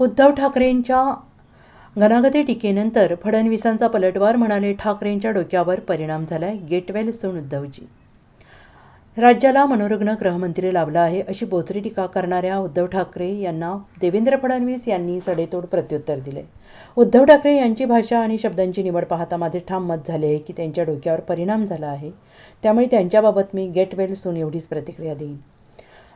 उद्धव ठाकरेंच्या घनागती टीकेनंतर फडणवीसांचा पलटवार म्हणाले ठाकरेंच्या डोक्यावर परिणाम झालाय. आहे गेटवेल सून उद्धवजी. राज्याला मनोरुग्ण गृहमंत्री लाभला आहे अशी बोचरी टीका करणाऱ्या उद्धव ठाकरे यांना देवेंद्र फडणवीस यांनी सडेतोड प्रत्युत्तर दिले. उद्धव ठाकरे यांची भाषा आणि शब्दांची निवड पाहता माझे ठाम मत झाले आहे की त्यांच्या डोक्यावर परिणाम झाला आहे. त्यामुळे त्यांच्याबाबत मी गेटवेल सून एवढीच प्रतिक्रिया देईन.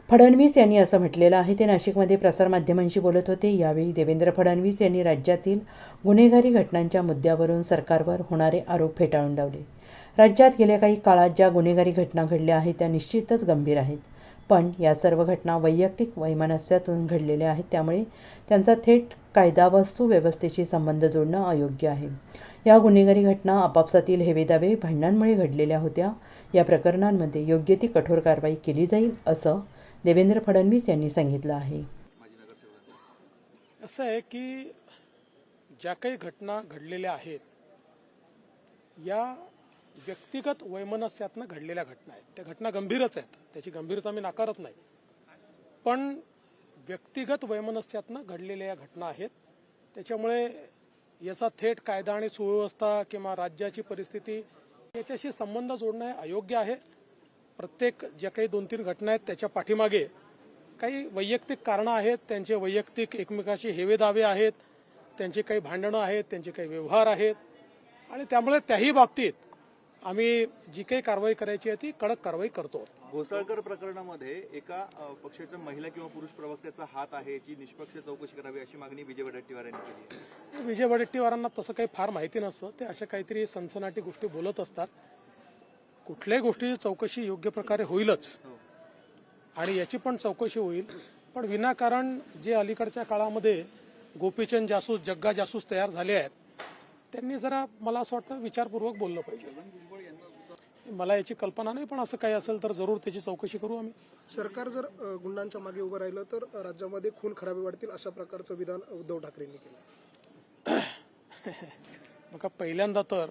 फडणवीस यांनी असं म्हटलेलं आहे. ते नाशिकमध्ये प्रसारमाध्यमांशी बोलत होते. यावेळी देवेंद्र फडणवीस यांनी राज्यातील गुन्हेगारी घटनांच्या मुद्द्यावरून सरकारवर होणारे आरोप फेटाळून लावले. राज्यात गेल्या काही काळात ज्या गुन्हेगारी घटना घडल्या आहेत त्या निश्चितच गंभीर आहेत. पण या सर्व घटना वैयक्तिक वैमनस्यातून घडलेल्या आहेत. त्यामुळे त्यांचा थेट कायदा व सुव्यवस्थेशी संबंध जोडणं अयोग्य आहे. या गुन्हेगारी घटना आपापसातील हेवेदावे भांडणांमुळे घडलेल्या होत्या. या प्रकरणांमध्ये योग्य ती कठोर कारवाई केली जाईल असं देवेंद्र फडणवीस यांनी सांगितलं आहे. असं आहे की ज्या काही घटना घडलेल्या आहेत या व्यक्तिगत वैमनस्यातनं घडलेल्या घटना आहेत. त्या घटना गंभीरच आहेत. त्याची गंभीरता मी नाकारत नाही. पण व्यक्तिगत वैमनस्यातनं घडलेल्या या घटना आहेत. त्याच्यामुळे याचा थेट कायदा आणि सुव्यवस्था किंवा राज्याची परिस्थिती याच्याशी संबंध जोडणं अयोग्य आहे. प्रत्येक ज्या काही दोन तीन घटना आहेत त्याच्या पाठीमागे काही वैयक्तिक कारणं आहेत त्यांचे वैयक्तिक एकमेकाशी हेवे दावे आहेत त्यांची काही भांडणं आहेत त्यांचे काही व्यवहार आहेत. आणि त्यामुळे त्याही बाबतीत आम्ही जी काही कारवाई करायची आहे ती कडक कारवाई करतो. घोसाळकर प्रकरणामध्ये एका अ, पक्षाच्या महिला किंवा पुरुष प्रवक्त्याचा हात आहे याची निष्पक्ष चौकशी करावी अशी मागणी विजय वडेट्टीवार यांनी केली विजय वडेट्टीवारांना तसं काही फार माहिती नसतं. ते अशा काहीतरी सनसनाटी गोष्टी बोलत असतात. कुठल्याही गोष्टीची चौकशी योग्य प्रकारे होईलच. आणि याची पण चौकशी होईल. पण विनाकारण जे अलीकडच्या काळामध्ये गोपीचंद जासूस जग्गा जासूस तयार झाले आहेत त्यांनी जरा मला असं वाटतं विचारपूर्वक बोललं पाहिजे. मला याची कल्पना नाही पण असं काही असेल तर जरूर त्याची चौकशी करू आम्ही. सरकार जर गुंडांच्या मागे उभं राहिलं तर राज्यामध्ये खून खराबी वाढतील अशा प्रकारचं विधान उद्धव ठाकरेंनी केलं. बघा पहिल्यांदा तर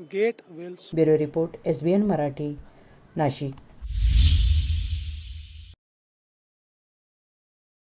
get well bureau report S B N Marathi Nashik.